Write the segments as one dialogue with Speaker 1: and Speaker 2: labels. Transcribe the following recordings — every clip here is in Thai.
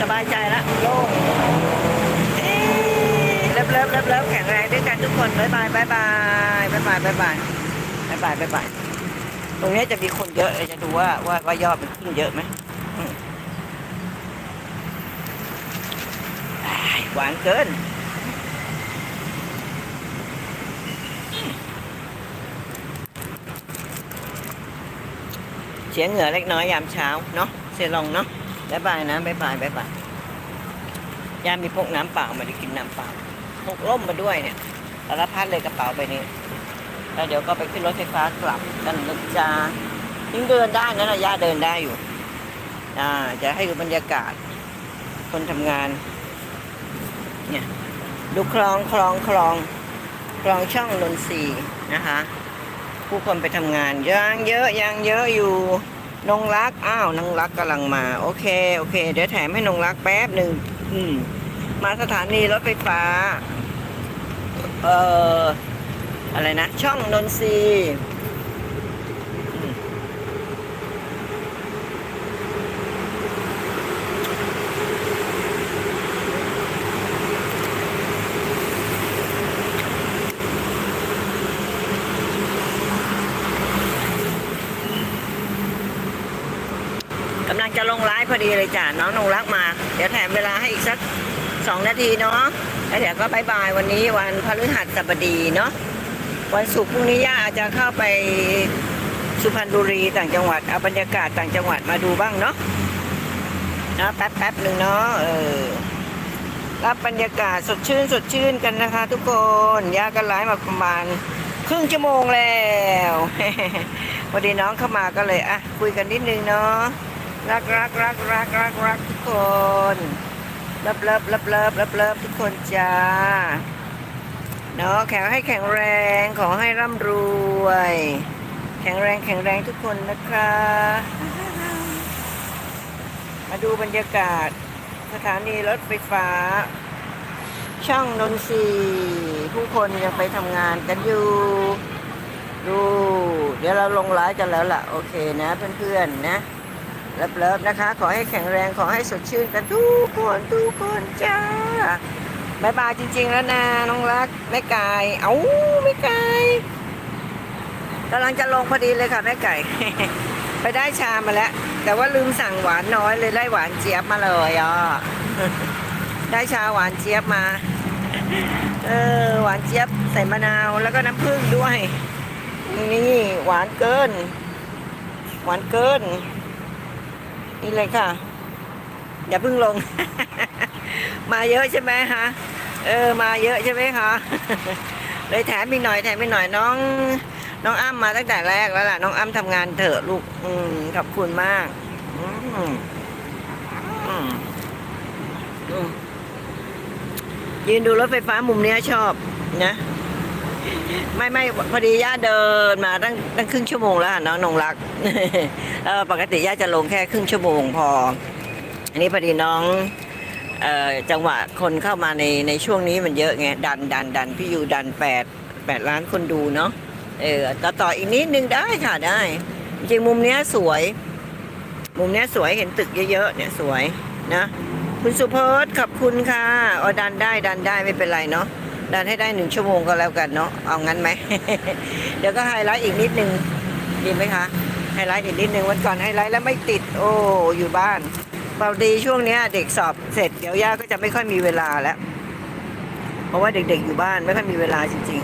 Speaker 1: สบายใจละโล่งเอ๊ะเลิฟเลิฟเลิฟเลิฟแข็งแรงด้วยกันทุกคนบายบายบายบายบายบายบายบายบายบายบายบายตรงนี้จะมีคนเยอะเลยจะดูว่าว่าว่ายอดมันขึ้นเยอะไหมหวานเกินเสียเหงื่อเล็กน้อยยามเช้าเนาะเซลองเนาะ บายบายนะบายบายบายบายยามมีพกน้ำเปล่ามาได้กินน้ำเปล่าพกร่มมาด้วยเนี่ยสารพัดเลยกระเป๋าใบนี้แล้วเดี๋ยวก็ไปขึ้นรถไฟฟ้ากลับกันนะจ๊ะยังเดินได้นะระยะเดินได้อยู่ อ่า จะให้ดูบรรยากาศ คนทำงาน เนี่ย ดูคลองคลองคลอง คลองช่องนนทรีนะคะ ผู้คนไปทำงานยังเยอะยังเยอะอยู่ นงรักอ้าวนงรักกำลังมา โอเคโอเค เดี๋ยวแถมให้นงรักแป๊บหนึ่งอืม มาสถานีรถไฟฟ้า เอ่ออะไรนะ ช่องนนทรีย์อืมกำลัง จะลงไลฟ์พอดีเลยจ้ะน้องนงรักมา เดี๋ยวแถมเวลาให้อีกสักสองนาทีเนาะแล้วเดี๋ยวก็บายบายวันนี้วันพฤหัสบดีเนาะวันศุกร์พรุ่งนี้ย่าอาจจะเข้าไปสุพรรณบุรีต่างจังหวัดเอาบรรยากาศต่างจังหวัดมาดูบ้างเนาะนะแป๊บแป๊บหนึ่งเนาะเออรับบรรยากาศสดชื่นสดชื่นกันนะคะ ทุกคนย่าก็ไลฟ์มาประมาณครึ่งชั่วโมงแล้วพอดีน้องเข้ามาก็เลยอะคุยกันนิดนึงเนาะ รักรักรักรักรักรักทุกคนเลิฟเลิฟเลิฟเลิฟเลิฟเลิฟทุกคนจ้าเนาะแข็งให้แข็งแรงขอให้ร่ำรวย แข็งแรงแข็งแรงทุกคนนะคะ มาดูบรรยากาศ สถานีรถไฟฟ้า ช่องนนทรีผู้คนยังไปทำงานกันอยู่ดู เดี๋ยวเราลงไลฟ์กันแล้วล่ะ โอเคนะเพื่อนๆนะ เลิฟๆนะคะ ขอให้แข็งแรงขอให้สดชื่นกันทุกคนทุกคนจ้าบายบายจริง ๆ แล้วนะน้องรักแม่ไก่เอ้าแม่ไก่กำลังจะลงพอดีเลยค่ะแม่ไก่ ไปได้ชามาแล้ว แต่ว่าลืมสั่งหวานน้อยเลยได้หวานเจี๊ยบมาเลยอะได้ชาหวานเจี๊ยบมา เออหวานเจี๊ยบใส่มะนาวแล้วก็น้ำผึ้งด้วย นี่หวานเกิน หวานเกิน นี่เลยค่ะ อย่าเพิ่งลง มาเยอะใช่ไหมคะเออ มาเยอะใช่ไหมคะเลยแถมอีกหน่อยแถมอีกหน่อยน้อง น้องอ้ำมาตั้งแต่แรกแล้วล่ะ น้องอ้ำทำงานเถอะลูกอืมขอบคุณมากอืมอืมอืมยืนดูรถไฟฟ้ามุมเนี้ยชอบนะ ไม่ไม่พอดีย่าเดินมาตั้งตั้งครึ่งชั่วโมงแล้วอะน้องนงรักเออปกติย่าจะลงแค่ครึ่งชั่วโมงพอ อันนี้พอดีน้องเอ่อจังหวะคนเข้ามาในในช่วงนี้มันเยอะไงดันดันดันพี่ยูดันแปดแปดล้านคนดูเนาะเออต่อต่ออีกนิดนึงได้ค่ะได้ จริงมุมเนี้ยสวย มุมเนี้ยสวยเห็นตึกเยอะๆเนี่ยสวยนะ คุณสุพจน์ขอบคุณค่ะออดันได้ดันได้ไม่เป็นไรเนาะ ดันให้ได้หนึ่งชั่วโมงก็แล้วกันเนาะเอางั้นไหม เดี๋ยวก็ไฮไลท์อีกนิดนึงดีไหมคะไฮไลท์อีกนิดนึงวันก่อนไฮไลท์แล้วไม่ติด โอ้อยู่บ้านเปล่าดีช่วงเนี้ยเด็กสอบเสร็จเดี๋ยวย่าก็จะไม่ค่อยมีเวลาแล้ว เพราะว่าเด็กๆอยู่บ้านไม่ค่อยมีเวลาจริง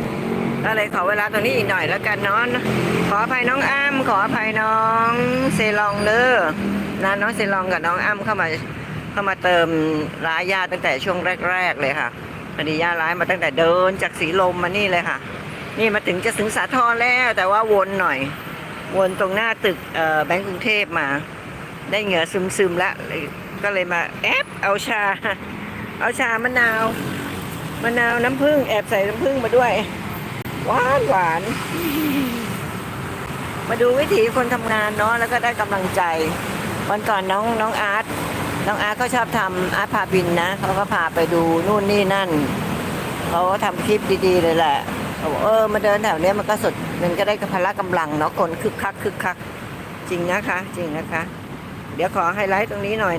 Speaker 1: ๆก็เลยขอเวลาตรงนี้อีกหน่อยแล้วกันเนาะขออภัยน้องอ้ำขออภัยน้องเซลองเด้อนะน้องเซลองกับน้องอ้ำเข้ามาเข้ามาเติมร้ายย่าตั้งแต่ช่วงแรก ๆ เลยค่ะ พอดีย่าร้ายมาตั้งแต่เดินจากสีลมมานี่เลยค่ะ นี่มาถึงจะถึงสาทรแล้ว แต่ว่าวนหน่อย วนตรงหน้าตึกเออแบงก์กรุงเทพมา ได้เหงื่อซึมๆแล้วก็เลยมาแอบเอาชา เอาชามะนาวมะนาวน้ำผึ้งแอบใส่น้ำผึ้งมาด้วยหวานหวาน มาดูวิถีคนทำงานเนาะแล้วก็ได้กำลังใจ วันก่อนน้องน้องอาร์ต น้องอาร์ก็ชอบทำอาร์ตพาบินนะเขาก็พาไปดูนู่นนี่นั่นเขาก็ทำคลิปดีๆเลยแหละเขาบอกเออมาเดินแถวเนี้ยมันก็สดมันก็ได้พละกำลังเนาะคนคึกคักคึกคักจริงนะคะ จริงนะคะ เดี๋ยวขอไฮไลท์ตรงนี้หน่อย